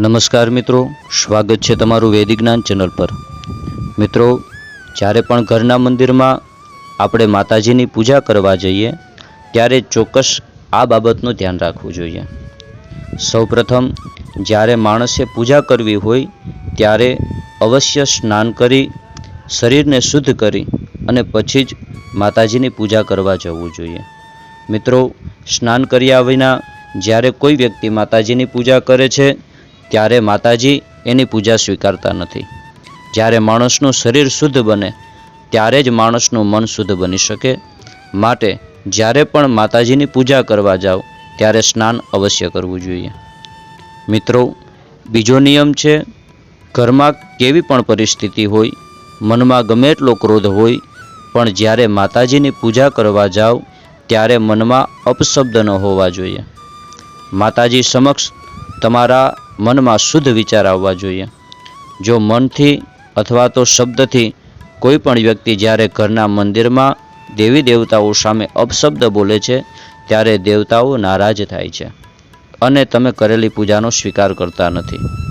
નમસ્કાર મિત્રો, સ્વાગત છે તમારું વૈદિક જ્ઞાન ચેનલ પર. મિત્રો, જ્યારે પણ ઘરના મંદિરમાં આપણે માતાજીની પૂજા કરવા જઈએ, ત્યારે ચોક્કસ આ બાબતનું ધ્યાન રાખવું જોઈએ. સૌપ્રથમ, જ્યારે માણસે પૂજા કરવી હોય, ત્યારે અવશ્ય સ્નાન કરી, શરીરને શુદ્ધ કરી અને પછી જ માતાજીની પૂજા કરવા જવું જોઈએ. મિત્રો, સ્નાન કર્યા વિના જ્યારે કોઈ વ્યક્તિ માતાજીની પૂજા કરે છે ત્યારે માતાજી એની પૂજા સ્વીકારતા નથી. જ્યારે માણસનું શરીર શુદ્ધ બને, ત્યારે જ માણસનું મન શુદ્ધ બની શકે. માટે જ્યારે પણ માતાજીની પૂજા કરવા જાઓ ત્યારે સ્નાન અવશ્ય કરવું જોઈએ. મિત્રો, બીજો નિયમ છે, ઘરમાં કેવી પણ પરિસ્થિતિ હોય, મનમાં ગમે એટલો ક્રોધ હોય, પણ જ્યારે માતાજીની પૂજા કરવા જાઓ ત્યારે મનમાં અપશબ્દ ન હોવા જોઈએ. માતાજી સમક્ષ તમારા મનમાં શુદ્ધ વિચાર આવવા જોઈએ. જો મનથી અથવા તો શબ્દથી કોઈ પણ વ્યક્તિ જ્યારે ઘરના મંદિરમાં દેવી દેવતાઓ સામે અપશબ્દ બોલે છે, ત્યારે દેવતાઓ નારાજ થાય છે. અને તમે કરેલી પૂજાનો સ્વીકાર કરતા નથી.